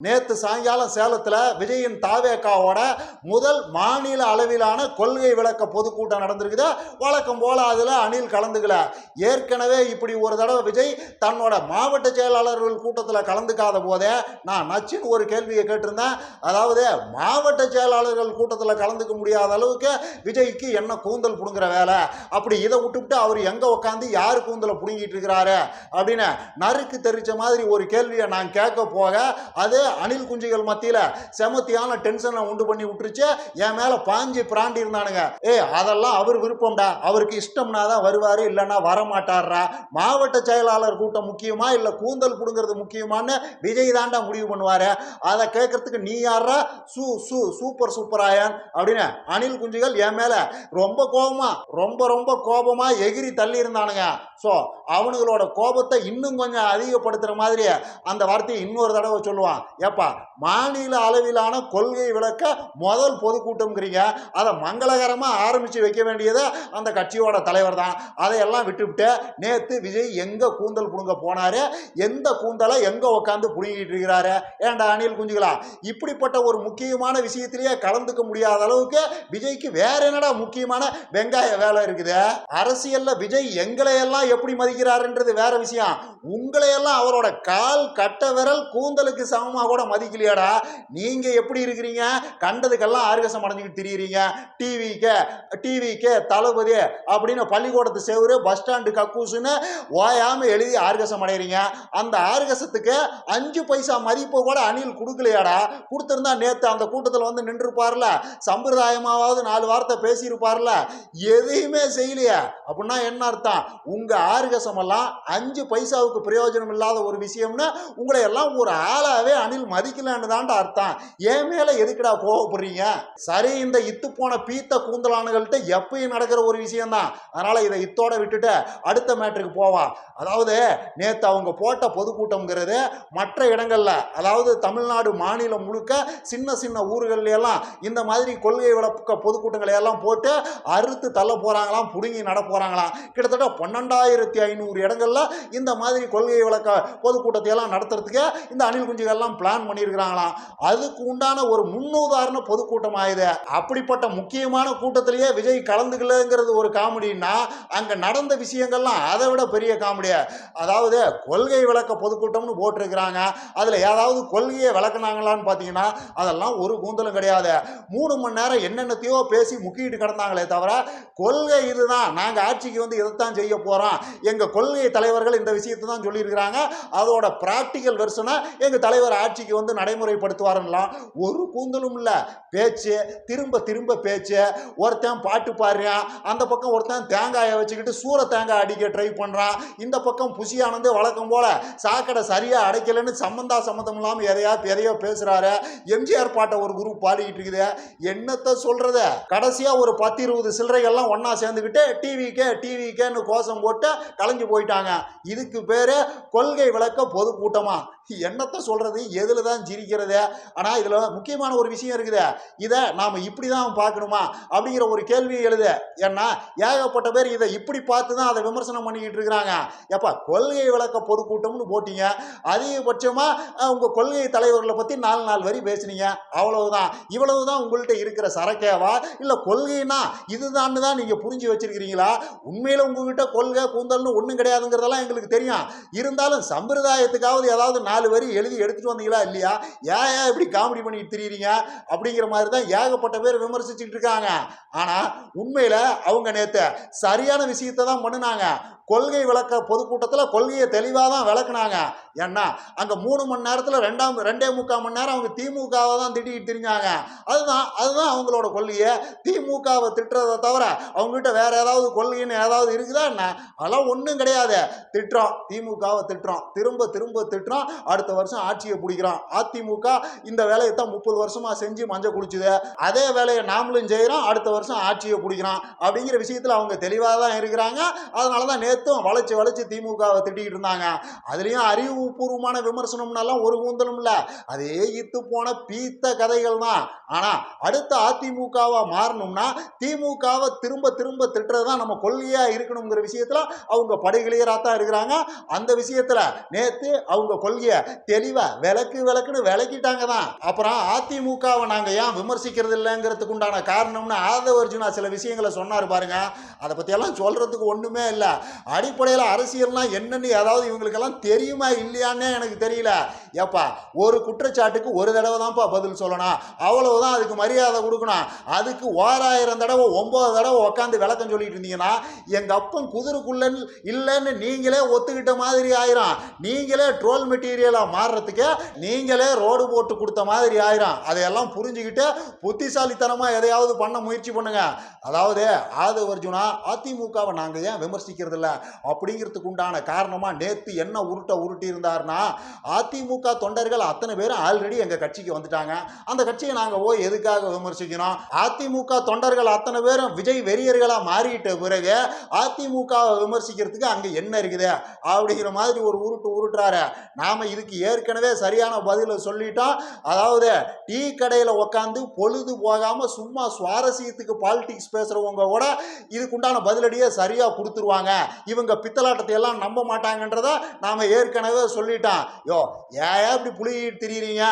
நேத்து சாயங்காலம் சேலத்துல விஜயின் தாவேக்காவோட முதல் மாநில அளவிலான கொள்கை விளக்க பொதுக்கூட்டம் நடந்திருக்குது. வழக்கம் போல அதுல அணில் கலந்துக்கல. ஏற்கனவே இப்படி ஒரு தடவை விஜய் தன்னோட மாவட்ட செயலாளர்கள் கூட்டத்தில் கலந்துக்காத போதே நான் நச்சின் ஒரு கேள்வியை கேட்டிருந்தேன். அதாவது மாவட்ட செயலாளர்கள் கூட்டத்தில் கலந்துக்க முடியாத அளவுக்கு விஜய்க்கு என்ன கூந்தல் புடுங்குற வேலை? அப்படி இதை விட்டுவிட்டு அவர் எங்க உட்காந்து யார் கூந்தலை புடுங்கிட்டு இருக்கிறாரு? அப்படின்னு நறுக்கு தெரிச்ச மாதிரி ஒரு கேள்வியை நான் கேட்க போக அது அணில் குஞ்சுகள் மத்தியில் செமத்தியான டென்ஷனை உண்டு பண்ணி விட்டுருச்சு. என் மேலே பாஞ்சு பிராண்டி இருந்தானுங்க. ஏ அதெல்லாம் அவர் விருப்பம்டா. அவருக்கு இஷ்டம்னா தான் வருவார் இல்லைன்னா வரமாட்டாரா மாவட்ட செயலாளர் கூட்டம் முக்கியமா இல்லை கூந்தல் புடுங்கிறது முக்கியமான்னு விஜய் தாண்டா முடிவு பண்ணுவார். அதை கேட்கறதுக்கு நீ யாரா சூ சூ சூப்பர் சூப்பராயன் அப்படின்னு அணில் குஞ்சுகள் என் மேலே ரொம்ப கோபமா ரொம்ப ரொம்ப கோபமா எகிரி தள்ளி இருந்தானுங்க. ஸோ அவனுங்களோட கோபத்தை இன்னும் கொஞ்சம் அதிகப்படுத்துகிற மாதிரி அந்த வார்த்தையை இன்னொரு தடவை சொல்லுவான். ஏப்பா மாநில அளவிலான கொள்கை விளக்க முதல் பொதுக்கூட்டம்ங்கிறீங்க. அதை மங்களகரமாக ஆரம்பித்து வைக்க வேண்டியது அந்த கட்சியோட தலைவர் தான் அதையெல்லாம் விட்டுவிட்டு நேற்று விஜய் எங்கே கூந்தல் புடுங்க போனார்? எந்த கூந்தலை எங்கே உட்காந்து புடுங்கிட்டு இருக்கிறாரு? ஏன்டா அணில் குஞ்சுகளா? இப்படிப்பட்ட ஒரு முக்கியமான விஷயத்திலேயே கலந்துக்க முடியாத அளவுக்கு விஜய்க்கு வேற என்னடா முக்கியமான வெங்காய வேலை இருக்குது? அரசியல்ல விஜய் எங்களை எல்லாம் எப்படி மதிக்கிறாருன்றது வேற விஷயம். உங்களையெல்லாம் அவரோட கால் கட்ட விரல் கூந்தலுக்கு சமமாக கூட மதிக்கலையாடா? நீங்க எப்படி இருக்கிறீங்க? கண்டதுக்கெல்லாம் ஆர்கசம் அடைஞ்சுக்கிட்டு திரியுறீங்க. டிவிக்கு டிவிக்கு தளபதி அப்படின்னு பள்ளிக்கூடத்து செவரு பஸ் ஸ்டாண்டு கக்கூசுன்னு ஓயாம எழுதி ஆர்கசம் அடைகிறீங்க அந்த ஆர்கசத்துக்கு அஞ்சு பைசா மதிப்பு கூட அணில் கொடுக்கலையாடா? கொடுத்துருந்தா நேற்று அந்த கூட்டத்தில் வந்து நின்றுருப்பார்ல? சம்பிரதாயமாவது நாலு வார்த்தை பேசியிருப்பார்ல? எதையுமே செய்யலையே. அப்படின்னா என்ன அர்த்தம்? உங்க ஆர்கசம் எல்லாம் அஞ்சு பைசாவுக்கு பிரயோஜனம் இல்லாத ஒரு விஷயம்னு உங்களை எல்லாம் ஒரு ஆளாவே அணில் மதிக்கலன்னு தான்டா அர்த்தம். என் மேல எதுக்குடா கோவப்படுறீங்க? சரி இந்த இத்து போன பீத்த கூந்தலானுகள்கிட்ட எப்பயும் நடக்கிற ஒரு விஷயம்தான். அதனால இதை இத்தோட விட்டுட்டு அடுத்த மேட்ருக்கு போவா. அதாவது நேத்து அவங்க போட்ட பொதுக்கூட்டம்ங்கிறது மற்ற இடங்கள்ல அதாவது தமிழ்நாடு மாநிலம் முழுக்க சின்ன சின்ன ஊர்கள்ல எல்லாம் இந்த மாதிரி கொள்கை விளக்க பொதுக்கூட்டங்களை எல்லாம் போட்டு அறுத்து தள்ள போறாங்களாம் புடுங்கி நட போறாங்களாம். கிட்டத்தட்ட பன்னெண்டாயிரத்தி ஐநூறு இடங்கள்ல இந்த மாதிரி கொள்கை விளக்க பொதுக்கூட்டத்தை எல்லாம் நடத்துறதுக்கு இந்த அணில் குஞ்சுகள் எல்லாம் பிளான் பண்ணியிருக்கிறாங்களாம் அதுக்கு உண்டான ஒரு முன்னுதாரண பொதுக்கூட்டம் ஆயுது அப்படிப்பட்ட முக்கியமான கூட்டத்திலேயே விஜய் கலந்துக்கலங்கிறது ஒரு காமெடின்னா அங்கே நடந்த விஷயங்கள்லாம் அதை விட பெரிய காமெடியா? அதாவது கொள்கை விளக்க பொதுக்கூட்டம்னு போட்டிருக்கிறாங்க. அதில் ஏதாவது கொள்கையை விளக்குனாங்களான்னு பார்த்தீங்கன்னா அதெல்லாம் ஒரு கூந்தலும் கிடையாது. மூணு மணி நேரம் என்னென்னத்தையோ பேசி முக்கிட்டு கிடந்தாங்களே தவிர கொள்கை இதுதான். நாங்கள் ஆட்சிக்கு வந்து இதைத்தான் செய்ய போகிறோம் எங்கள் கொள்கை தலைவர்கள் இந்த விஷயத்தை தான் சொல்லியிருக்கிறாங்க. அதோட ப்ராக்டிக்கல் வெர்ஷனை எங்கள் தலைவர் ஆட்சிக்கு வந்து நடைமுறைப்படுத்துவாருலாம் ஒரு கூந்தலும் இல்லை. பேச்சு திரும்ப திரும்ப பேச்சு. ஒருத்தன் பாட்டு பாடுறான் அந்த பக்கம் ஒருத்தன் தேங்காயை வச்சுக்கிட்டு சூற தேங்காய் அடிக்க ட்ரை பண்ணுறான் இந்த பக்கம் புசியானந்து வழக்கம் போல் சாக்கடை சரியாக அடைக்கலைன்னு சம்மந்தா சம்மந்தம் இல்லாமல் எதையா எதையோ பேசுகிறாரு எம்ஜிஆர் பாட்டை ஒரு குரூப் பாடிக்கிட்டு இருக்குது. என்னத்த சொல்கிறத கடைசியாக ஒரு பத்து இருபது சில்லறைகள்லாம் ஒன்றா சேர்ந்துக்கிட்டு டிவிக்கே டிவிக்கேன்னு கோஷம் போட்டு கலைஞ்சு போயிட்டாங்க. இதுக்கு பேர் கொள்கை விளக்க பொதுக்கூட்டமாக என்னத்தை சொல்றது? எதில் தான் சிரிக்கிறது ஆனால் இதில் முக்கியமான ஒரு விஷயம் இருக்குது. இதை நாம் இப்படி தான் பார்க்கணுமா? அப்படிங்கிற ஒரு கேள்வி எழுது. ஏன்னா ஏகப்பட்ட பேர் இதை இப்படி பார்த்து தான் அதை விமர்சனம் பண்ணிக்கிட்டு இருக்கிறாங்க. எப்பா கொள்கை விளக்க பொதுக்கூட்டம்னு போட்டீங்க. அதிகபட்சமாக உங்கள் கொள்கை தலைவர்களை பற்றி நாலு நாலு வரி பேசுனீங்க. அவ்வளவுதான். இவ்வளவுதான் உங்கள்கிட்ட இருக்கிற சரக்கேவா? இல்லை கொள்கைனா இதுதான்னு தான் நீங்கள் புரிஞ்சு வச்சிருக்கிறீங்களா? உண்மையில் உங்ககிட்ட கொள்கை கூந்தல்னு ஒன்றும் கிடையாதுங்கிறதெல்லாம் எங்களுக்கு தெரியும். இருந்தாலும் சம்பிரதாயத்துக்காவது ஏதாவது நான் நாலு வரி எழுதி எடுத்துட்டு வந்தீங்களா இல்லையா? ஏன் ஏன் இப்படி காமெடி பண்ணிட்டு தெரியுறீங்க? அப்படிங்கிற மாதிரி தான் ஏகப்பட்ட பேர் விமர்சிச்சுட்டு இருக்காங்க. ஆனா உண்மையில அவங்க நேத்து சரியான விஷயத்தை தான் பண்ணுனாங்க. கொள்கை விளக்க பொதுக்கூட்டத்தில் கொள்கையை தெளிவாக தான் விளக்குனாங்க. ஏன்னா அங்கே மூணு மணி நேரத்தில் ரெண்டாம் ரெண்டே முக்கால் மணி நேரம் அவங்க திமுகவை தான் திட்டிக்கிட்டு திரிஞ்சாங்க. அதுதான் அதுதான் அவங்களோட கொள்கையை. திமுகவை திட்டுறதை தவிர அவங்ககிட்ட வேற ஏதாவது கொள்கைன்னு ஏதாவது இருக்குதா என்ன? அதெல்லாம் ஒன்றும் கிடையாது. திட்டுறோம் திமுகவை திட்டுறோம் திரும்ப திரும்ப திட்டுறோம் அடுத்த வருஷம் ஆட்சியை பிடிக்கிறோம் அதிமுக இந்த வேலையை தான் முப்பது வருஷமாக செஞ்சு மஞ்சள் குடிச்சுது. அதே வேலையை நாமளும் செய்கிறோம் அடுத்த வருஷம் ஆட்சியை பிடிக்கிறோம் அப்படிங்கிற விஷயத்தில் அவங்க தெளிவாக தான் இருக்கிறாங்க. அதனால தான் நேற்று வளைச்சு வளைச்சு திமுகவை திட்டிக்கிட்டு இருந்தாங்க. அதுலேயும் அறிவு அறிவுபூர்வமான விமர்சனம்னாலாம் ஒரு கூந்தலும் இல்லை. அதே இத்து போன பீத்த கதைகள் தான் ஆனால் அடுத்த அதிமுகவாக மாறணும்னா திமுகவை திரும்ப திரும்ப திட்டுறது தான் நம்ம கொள்கையாக இருக்கணுங்கிற விஷயத்தில் அவங்க படுகிளியரா தான் இருக்கிறாங்க. அந்த விஷயத்தில் நேற்று அவங்க கொள்கையை தெளிவாக விளக்கு விளக்குன்னு விளக்கிட்டாங்க தான் அப்புறம் அதிமுகவை நாங்கள் ஏன் விமர்சிக்கிறது இல்லைங்கிறதுக்கு உண்டான காரணம்னு ஆதவ அர்ஜுனா சில விஷயங்களை சொன்னார் பாருங்க. அதை பற்றியெல்லாம் சொல்கிறதுக்கு ஒன்றுமே இல்லை. அடிப்படையில் அரசியல்னால் என்னென்னு ஏதாவது இவங்களுக்கெல்லாம் தெரியுமா இல்லையான்னே எனக்கு தெரியல. ஏப்பா ஒரு குற்றச்சாட்டுக்கு ஒரு தடவை தான்ப்பா பதில் சொல்லணும். அவ்வளவுதான் அதுக்கு மரியாதை கொடுக்கணும். அதுக்கு ஓராயிரம் தடவை ஒம்பது தடவை உட்காந்து விளக்கம் சொல்லிட்டு இருந்தீங்கன்னா எங்கள் அப்பன் குதிரைக்குள்ளன்னு இல்லைன்னு நீங்களே ஒத்துக்கிட்ட மாதிரி ஆயிரும். நீங்களே ட்ரோல் மெட்டீரியலாக மாறுறதுக்கு நீங்களே ரோடு போட்டு கொடுத்த மாதிரி ஆயிரும். அதையெல்லாம் புரிஞ்சுக்கிட்டு புத்திசாலித்தனமாக எதையாவது பண்ண முயற்சி பண்ணுங்க. அதாவது ஆதவ அர்ஜுனா அதிமுகவை நாங்கள் ஏன் விமர்சிக்கிறது இல்லை அப்படிங்கிறதுக்கு உண்டான காரணமாக நேற்று என்ன உருட்ட உருட்டி இருந்தாருன்னா அதிமுக தொண்டர்கள் அத்தனை பேரும் ஆல்ரெடி எங்கள் கட்சிக்கு வந்துட்டாங்க. அந்த கட்சியை நாங்கள் போய் எதுக்காக விமர்சிக்கணும் அதிமுக தொண்டர்கள் அத்தனை பேரும் விஜய் வெறியர்களாக மாறிட்ட பிறகு அதிமுகவை விமர்சிக்கிறதுக்கு அங்கே என்ன இருக்குது? அப்படிங்கிற மாதிரி ஒரு உருட்டு உருட்டுறாரு. நாம் இதுக்கு ஏற்கனவே சரியான பதிலை சொல்லிட்டோம் அதாவது டீ கடையில் உட்காந்து பொழுது போகாமல் சும்மா சுவாரஸ்யத்துக்கு பாலிடிக்ஸ் பேசுகிறவங்க கூட இதுக்குண்டான பதிலடியை சரியாக கொடுத்துருவாங்க. இவங்க பித்தலாட்டத்தை எல்லாம் நம்ப மாட்டாங்கன்றத நாம் ஏற்கனவே சொல்லிட்டோம். யோ ஏன் இப்படி புளியிட்டு திரியிறீங்க?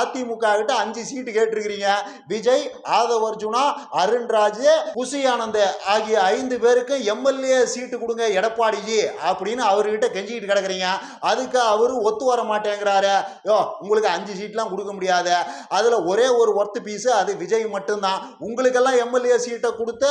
அதிமுக கிட்ட அஞ்சு சீட்டு கேட்டிருக்கிறீங்க. விஜய் ஆதவ அர்ஜுனா அருண்ராஜ் குசி ஆனந்த் ஆகிய ஐந்து பேருக்கு எம்எல்ஏ சீட்டு கொடுங்க எடப்பாடிஜி அப்படின்னு அவர்கிட்ட கெஞ்சிக்கிட்டு கிடக்குறீங்க. அதுக்கு அவரு ஒத்து வர மாட்டேங்கிறாரு. யோ உங்களுக்கு அஞ்சு சீட்லாம் கொடுக்க முடியாது. அதில் ஒரே ஒரு ஒர்த்து பீஸு அது விஜய் மட்டும்தான். உங்களுக்கெல்லாம் எம்எல்ஏ சீட்டை கொடுத்து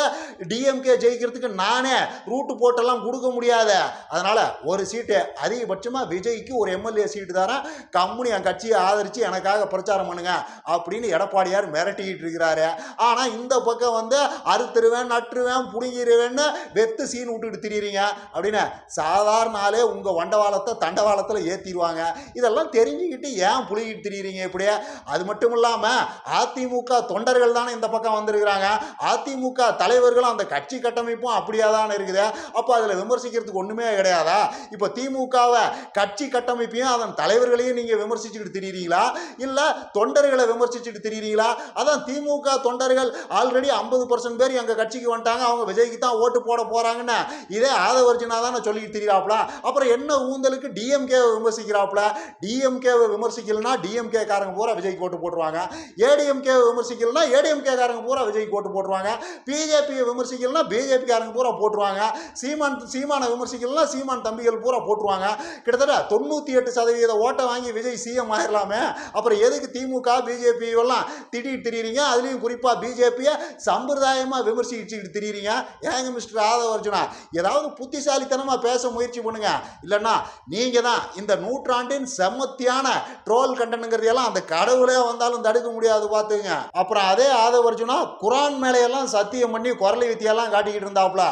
டிஎம்கே ஜெயிக்கிறதுக்கு நானே ரூட்டு போட்டெல்லாம் கொடுக்க முடியாது. அதனால் ஒரு சீட்டு அதிகபட்சமாக விஜய்க்கு ஒரு எம்எல்ஏ சீட்டு தரேன். கம்முனி என் கட்சியை ஆதரித்து எனக்காக பிரச்சாரம் பண்ணுங்க அப்படின்னு எடப்பாடியார் மிரட்டிக்கிட்டு இருக்கிறாரு. ஆனால் இந்த பக்கம் வந்து அறுத்துருவேன் நட்டுருவேன் புடுங்கிடுவேன்னு வெத்து சீன் விட்டுட்டு திரியிறீங்க அப்படின்னு சாதாரண ஆளே உங்கள் வண்டவாளத்தை தண்டவாளத்தில் ஏற்றிடுவாங்க இதெல்லாம் தெரிஞ்சுக்கிட்டு ஏன் புளிக்கிட்டு திரியிறீங்க இப்படியே? அது மட்டும் இல்லாமல் அதிமுக தொண்டர்கள் தானே இந்த பக்கம் வந்திருக்கிறாங்க. அதிமுக தலைவர்களும் அந்த கட்சி கட்டமைப்பும் அப்படியே தான் இருக்குது. அப்போ அதில் விமர்சிக்கிறதுக்கு ஒன்றுமே கிடையாதா? இப்போ திமுகவை கட்சி கட்டமைப்பையும் அதன் தலைவர்களையும் நீங்கள் விமர்சிச்சுக்கிட்டு திரியிறீங்களா? இல்லை தொண்டர்களை விமர்சிச்சுட்டு திரியிறீங்களா? அதான் திமுக தொண்டர்கள் ஆல்ரெடி ஐம்பது பர்சன்ட் பேர் எங்கள் கட்சிக்கு வந்துட்டாங்க. அவங்க விஜய்க்கு தான் ஓட்டு போட போகிறாங்கன்னு இதே ஆதவர்ஜினா தானே சொல்லிட்டு திரியிறாப்புல. அப்புறம் என்ன ஊந்தலுக்கு டிஎம்கேவை விமர்சிக்கிறாப்புல? டிஎம்கேவை விமர்சிக்கலனா டிஎம்கே காரங்க பூரா விஜய்க்கு ஓட்டு போட்டுருவாங்க. ஏடிஎம்கேவை விமர்சிக்கலனா ஏடிஎம்கே காரங்க பூரா விஜய்க்கு ஓட்டு போட்டுருவாங்க. பிஜேபியை விமர்சிக்கலனா பிஜேபி காரங்க பூரா போட்டுருவாங்க. சீமான் சீமானை விமர்சிக்கலனா சீமான் தம்பிகள் பூரா போட்டுருவாங்க. கிட்டத்தட்ட தொண்ணூற்றி எட்டு சதவீத ஓட்டை வாங்கி விஜய் சிஎம் ஆயிடலாமே அப்புறம் எதுக்கு திமுக பிஜேபி எல்லாம் திட்டிட்டு திரியிறீங்க? அதுலேயும் குறிப்பாக பிஜேபியை சம்பிரதாயமாக விமர்சிச்சுக்கிட்டு திரியிறீங்க. ஏங்க மிஸ்டர் ஆதவ அர்ஜுனா ஏதாவது புத்திசாலித்தனமாக பேச முயற்சி பண்ணுங்க. இல்லைன்னா நீங்கள் தான் இந்த நூற்றாண்டின் செம்மத்தியான ட்ரோல் கண்டனுங்கிறதையெல்லாம் அந்த கடவுளே வந்தாலும் தடுக்க முடியாது பார்த்துங்க அப்புறம் அதே ஆதவ அர்ஜுனா குரான் மேலையெல்லாம் சத்தியம் பண்ணி குரலை வித்தியெல்லாம் காட்டிக்கிட்டு இருந்தாப்புல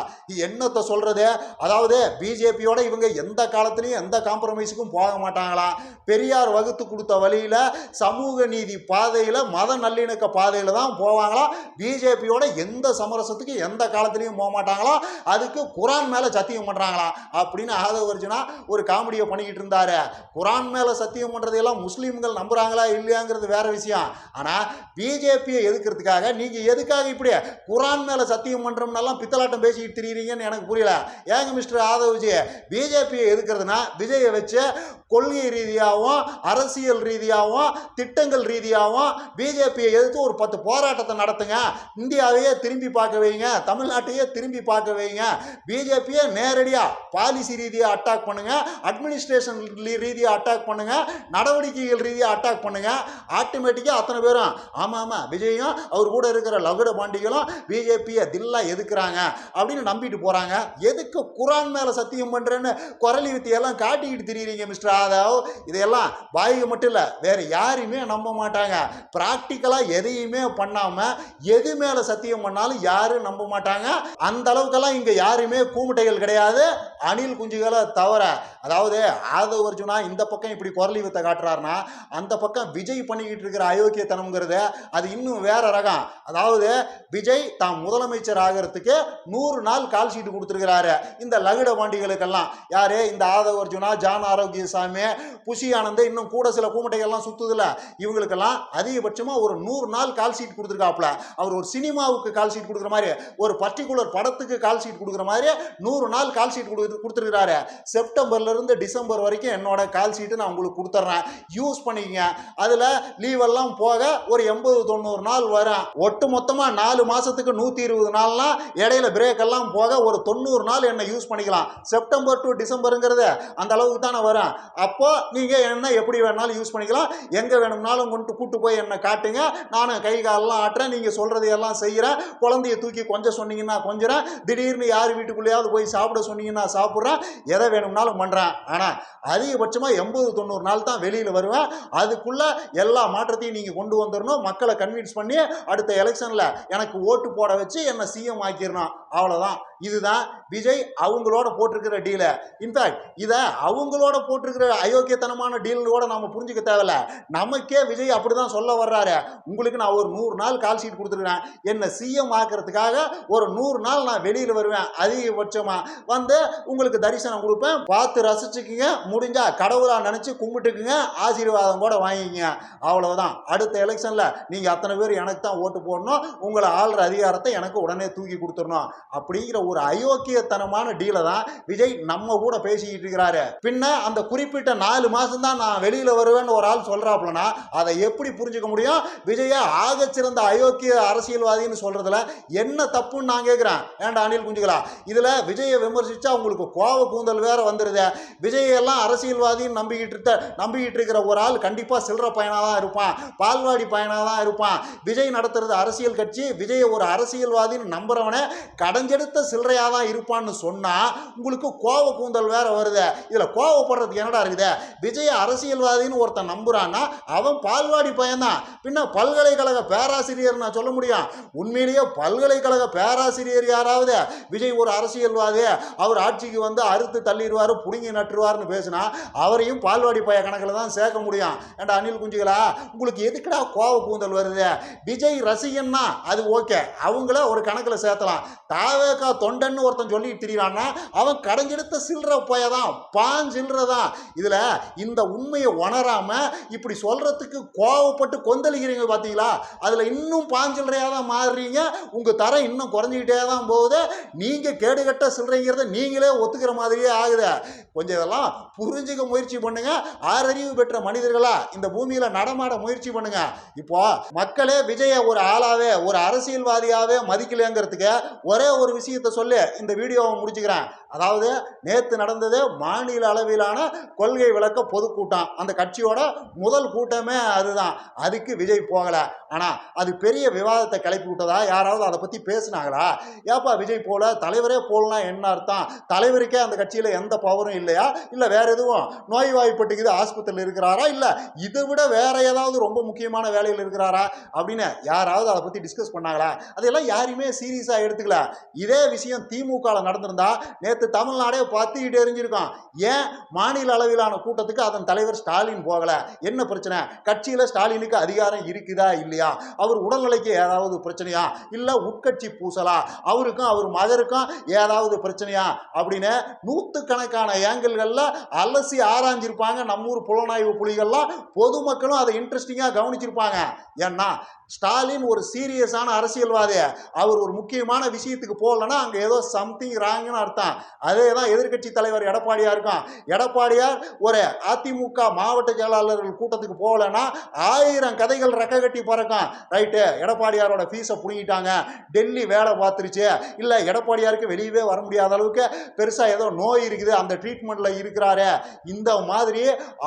என்னத்தை சொல்கிறது அதாவது பிஜேபியோட இவங்க எந்த காலத்துலையும் எந்த காம்ப்ரமைஸுக்கும் போக மாட்டாங்களாம் பெரிய பெரியார் வகுத்து கொடுத்த வழியில் சமூக நீதி பாதையில் மத நல்லிணக்க பாதையில் தான் போவாங்களாம் பிஜேபியோட எந்த சமரசத்துக்கு எந்த காலத்துலேயும் போக மாட்டாங்களாம் அதுக்கு குரான் மேலே சத்தியம் பண்ணுறாங்களாம் அப்படின்னு ஆதவ அர்ஜுனா ஒரு காமெடியை பண்ணிக்கிட்டு இருந்தாரு. குரான் மேலே சத்தியம் பண்ணுறதையெல்லாம் முஸ்லீம்கள் நம்புகிறாங்களா இல்லையாங்கிறது வேற விஷயம். ஆனால் பிஜேபியை எதுக்கிறதுக்காக நீங்கள் எதுக்காக இப்படி குரான் மேலே சத்தியம் பண்ணுறோம்னெல்லாம் பித்தலாட்டம் பேசிக்கிட்டு திரியிறீங்கன்னு எனக்கு புரியல. ஏங்க மிஸ்டர் ஆதவ் விஜய் பிஜேபியை எதுக்கிறதுனா விஜயை வச்சு கொள்கை ரீதியாகவும் அரசியல் ரீதியாகவும் திட்டங்கள் ரீதியாகவும் பிஜேபியை எதிர்த்து ஒரு பத்து போராட்டத்தை நடத்துங்க. இந்தியாவையே திரும்பி பார்க்க வைங்க. தமிழ்நாட்டையே திரும்பி பார்க்க வைங்க. பிஜேபியை நேரடியாக பாலிசி ரீதியாக அட்டாக் பண்ணுங்க. அட்மினிஸ்ட்ரேஷன் ரீதியாக அட்டாக் பண்ணுங்க. நடவடிக்கைகள் ரீதியாக அட்டாக் பண்ணுங்க. ஆட்டோமேட்டிக்காக அத்தனை பேரும் ஆமாம் ஆமாம் விஜயும் அவர் கூட இருக்கிற லகுட பாண்டிகளும் பிஜேபியை தில்லா எதுக்குறாங்க அப்படின்னு நம்பிட்டு போகிறாங்க எதுக்கு குரான் மேலே சத்தியம் பண்ணுறேன்னு குரலி வித்தியெல்லாம் காட்டிக்கிட்டு திரியிறீங்க மிஸ்டர் ஆதவ்? இதையெல்லாம் இவங்கெல்லாம் மட்டும் இல்லை வேற யாரையுமே நம்ப மாட்டாங்க. ப்ராக்டிக்கலாக எதையுமே பண்ணாமல் எது மேலே சத்தியம் பண்ணாலும் யாரும் நம்ப மாட்டாங்க. அந்த அளவுக்கெல்லாம் இங்கே யாருமே கூமுட்டைகள் கிடையாது. அணில் குஞ்சுகளை தவிர அதாவது ஆதவ அர்ஜுனா இந்த பக்கம் இப்படி குரலி வித்த காட்டுறாருன்னா அந்த பக்கம் விஜய் பண்ணிக்கிட்டு இருக்கிற அயோக்கியத்தனம்ங்கிறது அது இன்னும் வேற ரகம். அதாவது விஜய் தாம் முதலமைச்சர் ஆகிறதுக்கு நூறு நாள் கால் சீட்டு கொடுத்துருக்கிறாரு. இந்த லகுட பாண்டிகளுக்கெல்லாம். யாரு? இந்த ஆதவ அர்ஜுனா ஜான் ஆரோக்கியசாமி புஷி ஆனந்த் வந்து இன்னும் கூட சில கூமட்டைகள்லாம் சுத்துதுல. இவங்களுக்கெல்லாம் அதிகபட்சமாக ஒரு நூறு நாள் கால் ஷீட் கொடுத்துருக்காப்புல. அவர் ஒரு சினிமாவுக்கு கால் ஷீட் கொடுக்குற மாதிரி ஒரு பர்டிகுலர் படத்துக்கு கால் ஷீட் கொடுக்குற மாதிரி நூறு நாள் கால் ஷீட் கொடுத்து கொடுத்துருக்காரு செப்டம்பர்ல இருந்து டிசம்பர் வரைக்கும் என்னோட கால் ஷீட்டு நான் உங்களுக்கு கொடுத்துட்றேன் யூஸ் பண்ணிக்கங்க. அதில் லீவ் எல்லாம் போக ஒரு எண்பது தொண்ணூறு நாள் வரும் ஒட்டு மொத்தமாக நாலு மாசத்துக்கு நூற்றி இருபது நாள்லாம் இடையில பிரேக் எல்லாம் போக ஒரு தொண்ணூறு நாள் என்ன யூஸ் பண்ணிக்கலாம். செப்டம்பர் டு டிசம்பருங்கிறது அந்த அளவுக்கு தானே வரும். அப்போ நீங்கள் என்ன எப்படி வேணாலும் யூஸ் பண்ணிக்கலாம். எங்கே வேணும்னாலும் கொண்டு கூட்டு போய் என்னை காட்டுங்க. நானும் கை காலெல்லாம் ஆட்டுறேன். நீங்கள் சொல்கிறதையெல்லாம் செய்கிறேன் குழந்தைய தூக்கி கொஞ்சம் சொன்னீங்கன்னா கொஞ்சிறேன். திடீர்னு யார் வீட்டுக்குள்ளேயாவது போய் சாப்பிட சொன்னீங்கன்னா சாப்பிட்றேன். எதை வேணும்னாலும் பண்ணுறேன் ஆனால் அதிகபட்சமாக எண்பது தொண்ணூறு நாள் தான் வெளியில் வருவேன். அதுக்குள்ளே எல்லா மாற்றத்தையும் நீங்கள் கொண்டு வந்துடணும் மக்களை கன்வின்ஸ் பண்ணி அடுத்த எலெக்ஷனில் எனக்கு ஓட்டு போட வச்சு என்னை சிஎம் ஆக்கிடணும். அவ்வளோதான் இதுதான் விஜய் அவங்களோட போட்டிருக்கிற டீலை இன்ஃபேக்ட் இதை அவங்களோட போட்டிருக்கிற அயோக்கியத்தனமான டீல்னு கூட நம்ம புரிஞ்சுக்க தேவையில்ல. நமக்கே விஜய் அப்படி தான் சொல்ல வர்றாரு. உங்களுக்கு நான் ஒரு நூறு நாள் கால் ஷீட் கொடுத்துருக்கேன் என்னை சிஎம் ஆக்கிறதுக்காக ஒரு நூறு நாள் நான் வெளியில் வருவேன். அதிகபட்சமாக வந்து உங்களுக்கு தரிசனம் கொடுப்பேன். பார்த்து ரசிச்சுக்குங்க. முடிஞ்சா கடவுளாக நினச்சி கும்பிட்டுக்குங்க. ஆசீர்வாதம் கூட வாங்கிக்கங்க. அவ்வளவுதான். அடுத்த எலெக்ஷனில் நீங்கள் அத்தனை பேர் எனக்கு தான் ஓட்டு போடணும். உங்களை ஆள்ற அதிகாரத்தை எனக்கு உடனே தூக்கி கொடுத்துடணும். அப்படிங்கிற ஒரு அயோக்கியத்தனமான டீலை தான் விஜய் நம்ம கூட பேசிக்கிட்டு இருக்கிறாரு. பின்ன அந்த குறிப்பிட்ட நாலு மாதம் தான் நான் வெளியில் வருவேன்னு ஒரு ஆள் சொல்கிறாப்புலனா அதை எப்படி புரிஞ்சுக்க முடியும்? விஜய ஆகச்சிறந்த அயோக்கிய அரசியல்வாதின்னு சொல்கிறதுல என்ன தப்புன்னு நான் கேட்குறேன் ஏன்டா அனில் குஞ்சுகளா? இதில் விஜயை விமர்சித்தா உங்களுக்கு கோவ கூந்தல் வேற வந்துடுது விஜயெல்லாம் அரசியல்வாதின்னு நம்பிக்கிட்டு இருக்க நம்பிக்கிட்டு இருக்கிற ஒரு ஆள் கண்டிப்பாக சில்லற பையனாக தான் இருப்பான். பால்வாடி பையனாக தான் இருப்பான். விஜய் நடத்துறது அரசியல் கட்சி விஜய் ஒரு அரசியல்வாதின்னு நம்புறவனே கடைஞ்செடுத்த சில்லறையாக தான் இருப்பான்னு சொன்னால் உங்களுக்கு கோவ கூந்தல் வேற வருது. இதில் கோவப்படுறதுக்கு என்னடா இருக்குது? விஜய் அரசியல்வாதின்னு ஒருத்தன் நம்புறான்னா அவன் பால்வாடி பையன்தான். பின்ன பல்கலைக்கழக பேராசிரியர் நான் சொல்ல முடியும். உண்மையிலேயே பல்கலைக்கழக பேராசிரியர் யாராவது? விஜய் ஒரு அரசியல்வாதி. அவர் ஆட்சிக்கு வந்து அறுத்து தள்ளிடுவார் புடுங்கி நட்டுருவார்னு பேசினா அவரையும் பால்வாடி பைய கணக்கில் தான் சேர்க்க முடியும். ஏண்டா அனில் குஞ்சுகளா? உங்களுக்கு எதுக்குடா கோவ கூந்தல் வருது? விஜய் ரசிகன்னா அது ஓகே. அவங்கள ஒரு கணக்கில் சேர்த்தலாம். தாவேக்கா தொண்டன்னு ஒருத்தன் சொல்லிட்டு திரியிறான்னா அவன் கடைஞ்செடுத்த சில்லற போய தான் பான் தான் இதில் இந்த உண்மையை உணராம இப்படி சொல்றதுக்கு கோவப்பட்டு கொந்தளிக்கிறீங்க பார்த்தீங்களா அதில் இன்னும் பாஞ்சில்லறையாக தான் மாறுறீங்க. உங்கள் தரம் இன்னும் குறைஞ்சிக்கிட்டே தான் போகுது நீங்கள் கேடுகட்ட சில்லறைங்கிறத நீங்களே ஒத்துக்கிற மாதிரியே ஆகுது. கொஞ்சம் இதெல்லாம் புரிஞ்சுக்க முயற்சி பண்ணுங்க. ஆறறிவு பெற்ற மனிதர்களா இந்த பூமியில நடமாட முயற்சி பண்ணுங்க. இப்போ மக்களே விஜய ஒரு ஆளாவே ஒரு அரசியல்வாதியாவே மதிக்கலைங்கிறதுக்கு ஒரே ஒரு விஷயத்த சொல்லு. இந்த வீடியோவை முடிச்சுக்கிறேன். அதாவது நேற்று நடந்தது மாநில அளவிலான கொள்கை விளக்க பொதுக்கூட்டம். அந்த கட்சியோட முதல் கூட்டமே அதுதான். அதுக்கு விஜய் போகலை. ஆனால் அது பெரிய விவாதத்தை கிளப்பி விட்டதா? யாராவது அதை பற்றி பேசுனாங்களா? ஏப்பா விஜய் போல? தலைவரே போகலாம் என்ன அர்த்தம்? தலைவருக்கே அந்த கட்சியில் எந்த பவரும் இல்லையா? இல்லை வேற எதுவும் நோய்வாய்ப்பட்டுக்குது ஆஸ்பத்திரியில் இருக்கிறாரா? இல்லை இதை விட வேற ஏதாவது ரொம்ப முக்கியமான வேலையில் இருக்கிறாரா? அப்படின்னு யாராவது அதை பற்றி டிஸ்கஸ் பண்ணாங்களா? அதெல்லாம் யாரையுமே சீரியஸாக எடுத்துக்கல. இதே விஷயம் திமுக திமுகவில் நடந்திருந்தா நேற்று தமிழ்நாடே பத்திக்கிட்டு எரிஞ்சிருக்கோம் ஏன்? மாநில அளவிலான கூட்டத்துக்கு அதன் தலைவர் ஸ்டாலின் போகல. என்ன பிரச்சனை? கட்சியில் ஸ்டாலினுக்கு அதிகாரம் இருக்குதா இல்லையா? அவர் உடல்நிலைக்கு ஏதாவது பிரச்சனையா? இல்லை உட்கட்சி பூசலா? அவருக்கும் அவர் மகருக்கும் ஏதாவது பிரச்சனையா? அப்படின்னு நூற்றுக்கணக்கான ஏங்கிள்களில் அலசி ஆராய்ஞ்சிருப்பாங்க நம்ம ஊர் புலனாய்வு புலிகள்லாம். பொதுமக்களும் அதை இன்ட்ரெஸ்டிங்காக கவனிச்சிருப்பாங்க. ஏன்னா ஸ்டாலின் ஒரு சீரியஸான அரசியல்வாதி அவர் ஒரு முக்கியமான விஷயத்துக்கு போகலன்னா அங்கே ஏதோ சம்திங் ராங்னு அர்த்தம். அதே தான் எதிர்க்கட்சி தலைவர் எடப்பாடியாக இருக்கும் எடப்பாடியார் ஒரு அதிமுக மாவட்ட செயலாளர்கள் கூட்டத்துக்கு போகலன்னா ஆயிரம் கதைகள் ரெக்க கட்டி பறக்கும் ரைட்டு எடப்பாடியாரோட ஃபீஸை பிடிங்கிட்டாங்க. டெல்லி வேலை பார்த்துருச்சு. இல்லை எடப்பாடியாருக்கு வெளியவே வர முடியாத அளவுக்கு பெருசாக ஏதோ நோய் இருக்குது. அந்த ட்ரீட்மெண்ட்டில் இருக்கிறாரு. இந்த மாதிரி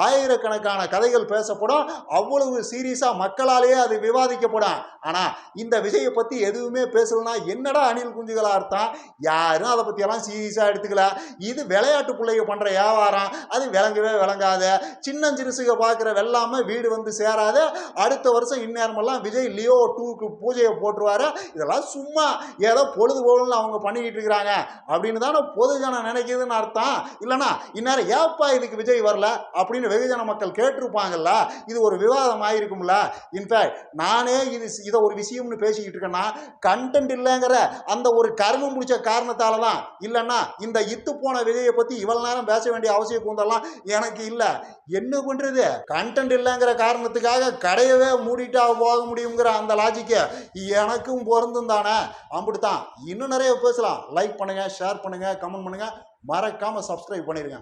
ஆயிரக்கணக்கான கதைகள் பேசப்படும். அவ்வளவு சீரியஸாக மக்களாலேயே அது விவாதிக்க பாதிக்கப்படும் ஆனா இந்த விஜயை பத்தி எதுவுமே பேசலனா என்னடா அணில் குஞ்சுகளா அர்த்தம்? யாரும் அதை பத்தியெல்லாம் சீரியஸா எடுத்துக்கல. இது விளையாட்டு பிள்ளைங்க பண்ற வியாபாரம். அது விளங்கவே விளங்காத. சின்னஞ்சிறுசுக பார்க்குற வெள்ளாம வீடு வந்து சேராத. அடுத்த வருஷம் இந்நேரமெல்லாம் விஜய் லியோ டூக்கு பூஜையை போட்டுருவாரு. இதெல்லாம் சும்மா ஏதோ பொழுதுபோகணும்னு அவங்க பண்ணிக்கிட்டு இருக்கிறாங்க. அப்படின்னு தானே பொதுஜனம் நினைக்குதுன்னு அர்த்தம். இல்லைன்னா இந்நேரம் ஏப்பா இதுக்கு விஜய் வரல? அப்படின்னு வெகுஜன மக்கள் கேட்டிருப்பாங்கல்ல. இது ஒரு விவாதம் ஆயிருக்கும்ல இன்ஃபேக்ட் நானே இது இதை ஒரு விஷயம்னு பேசிக்கிட்டு இருக்கேன்னா கண்டென்ட் இல்லைங்கிற அந்த ஒரு கருமம் முடிச்ச காரணத்தால தான் இல்லைன்னா இந்த இத்து போன விதையை பற்றி இவ்வளவு நேரம் பேச வேண்டிய அவசியம் கூந்தெல்லாம் எனக்கு இல்லை. என்ன பண்ணுறது கண்டென்ட் இல்லைங்கிற காரணத்துக்காக கடையவே மூடிட்டா போக முடியுங்கிற அந்த லாஜிக்கு எனக்கும் பொருந்தும் தானே. அப்படித்தான். இன்னும் நிறைய பேசலாம். லைக் பண்ணுங்கள் ஷேர் பண்ணுங்கள் கமெண்ட் பண்ணுங்கள் மறக்காமல் சப்ஸ்கிரைப் பண்ணிடுங்க